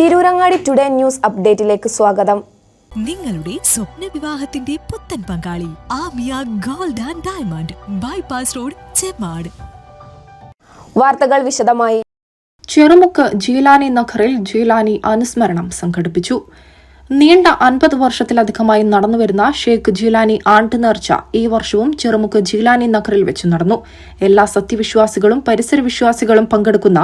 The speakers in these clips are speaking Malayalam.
തിരൂരങ്ങാടി ടുഡേ ന്യൂസ് അപ്ഡേറ്റിലേക്ക് സ്വാഗതം. നിങ്ങളുടെ സ്വപ്ന വിവാഹത്തിന്റെ പുത്തൻ പങ്കാളി Amiya gold and diamond bypass road Chemmad. വാർത്തകൾ വിശദമായി. ചെറുമുക്ക് ജീലാനി നഗറിൽ ജീലാനി അനുസ്മരണം സംഘടിപ്പിച്ചു. നീണ്ട അൻപത് വർഷത്തിലധികമായി നടന്നുവരുന്ന ഷെയ്ഖ് ജീലാനി ആണ്ട് നേർച്ച ഈ വർഷവും ചെറുമുഖ് ജീലാനി നഗറിൽ വെച്ച് നടന്നു. എല്ലാ സത്യവിശ്വാസികളും പരിസര വിശ്വാസികളും പങ്കെടുക്കുന്ന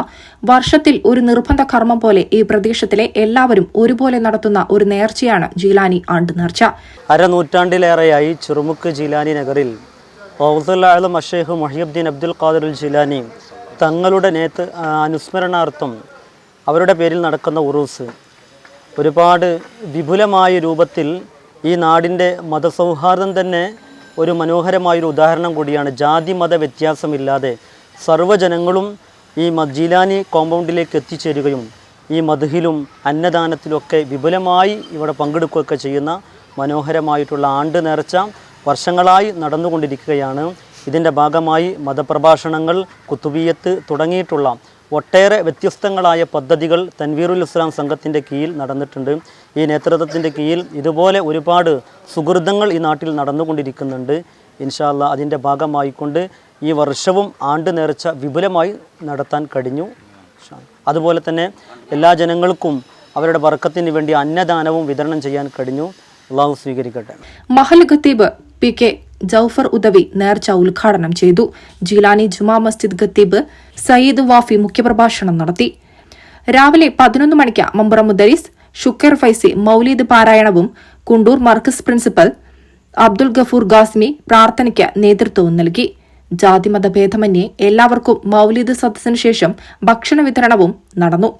വർഷത്തിൽ ഒരു നിർബന്ധ കർമ്മം പോലെ ഈ പ്രദേശത്തിലെ എല്ലാവരും ഒരുപോലെ നടത്തുന്ന ഒരു നേർച്ചയാണ് ജീലാനി ആണ്ട് നേർച്ച. അരനൂറ്റാണ്ടിലേറെയായി ചെറുമുഖ് ജിലാനി നഗറിൽ മൊഹിയുദ്ദീൻ അബ്ദുൽ ഖാദർ ജിലാനി തങ്ങളുടെ നേത്ത് അനുസ്മരണാർത്ഥം അവരുടെ പേരിൽ നടക്കുന്ന ഉറൂസ് ഒരുപാട് വിപുലമായ രൂപത്തിൽ ഈ നാടിന്റെ മതസൗഹാർദ്ദം തന്നെ ഒരു മനോഹരമായൊരു ഉദാഹരണം കൂടിയാണ്. ജാതി മത വ്യത്യാസമില്ലാതെ സർവജനങ്ങളും ഈ മജീലാനി കോമ്പൗണ്ടിലേക്ക് എത്തിച്ചേരുകയും ഈ മധുഹിലും അന്നദാനത്തിലൊക്കെ വിപുലമായി ഇവിടെ പങ്കെടുക്കുകയൊക്കെ ചെയ്യുന്ന മനോഹരമായിട്ടുള്ള ആണ്ട് നേർച്ച വർഷങ്ങളായി നടന്നുകൊണ്ടിരിക്കുകയാണ്. ഇതിന്റെ ഭാഗമായി മതപ്രഭാഷണങ്ങൾ കുത്തുബിയത്ത് തുടങ്ങിയിട്ടുള്ള ഒട്ടേറെ വ്യത്യസ്തങ്ങളായ പദ്ധതികൾ തൻവീറുൽ ഇസ്ലാം സംഘത്തിന്റെ കീഴിൽ നടന്നിട്ടുണ്ട്. ഈ നേതൃത്വത്തിന്റെ കീഴിൽ ഇതുപോലെ ഒരുപാട് സുഹൃതങ്ങൾ ഈ നാട്ടിൽ നടന്നുകൊണ്ടിരിക്കുന്നുണ്ട്. ഇൻഷാല്ല അതിന്റെ ഭാഗമായിക്കൊണ്ട് ഈ വർഷവും ആണ്ട് നേർച്ച വിപുലമായി നടത്താൻ കഴിഞ്ഞു. അതുപോലെ തന്നെ എല്ലാ ജനങ്ങൾക്കും അവരുടെ വർക്കത്തിന് വേണ്ടി അന്നദാനവും വിതരണം ചെയ്യാൻ കഴിഞ്ഞു. അള്ളാഹു സ്വീകരിക്കട്ടെ. മഹൽ ഖത്തീബ് പി കെ ജൌഫർ ഉദവി നേർച്ച ഉദ്ഘാടനം ചെയ്തു. ജീലാനി ജുമാ മസ്ജിദ് ഖത്തീബ് സയ്യിദ് വാഫി മുഖ്യപ്രഭാഷണം നടത്തി. രാവിലെ പതിനൊന്ന് മണിക്ക് മമ്പുറ മുദരീസ് ഷുക്കർ ഫൈസി മൌലീദ് പാരായണവും കുണ്ടൂർ മർക്കസ് പ്രിൻസിപ്പൽ അബ്ദുൽ ഗഫൂർ ഗാസ്മി പ്രാർത്ഥനയ്ക്ക് നേതൃത്വവും നൽകി. ജാതിമത ഭേദമന്യേ എല്ലാവർക്കും മൌലീദ് സദസ്സിനു ശേഷം ഭക്ഷണ വിതരണവും നടന്നു.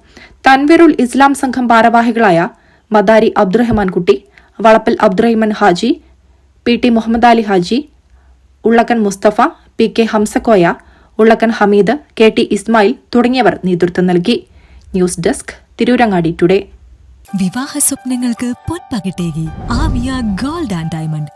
തൻവീറുൽ ഇസ്ലാം സംഘം ഭാരവാഹികളായ Madari Abdurahman Kutty Valappil Abdurahiman Haji P T Muhammad Ali Haji Ullakkan Musthafa P K Hamzakoya Ullakkan Hameed K T Ismail തുടങ്ങിയവർ നേതൃത്വം നൽകി. News desk Tirurangadi today. വിവാഹ സ്വപ്നങ്ങൾക്ക് പൊൻപകട്ടേകി. Amiya gold and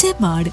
Chemmad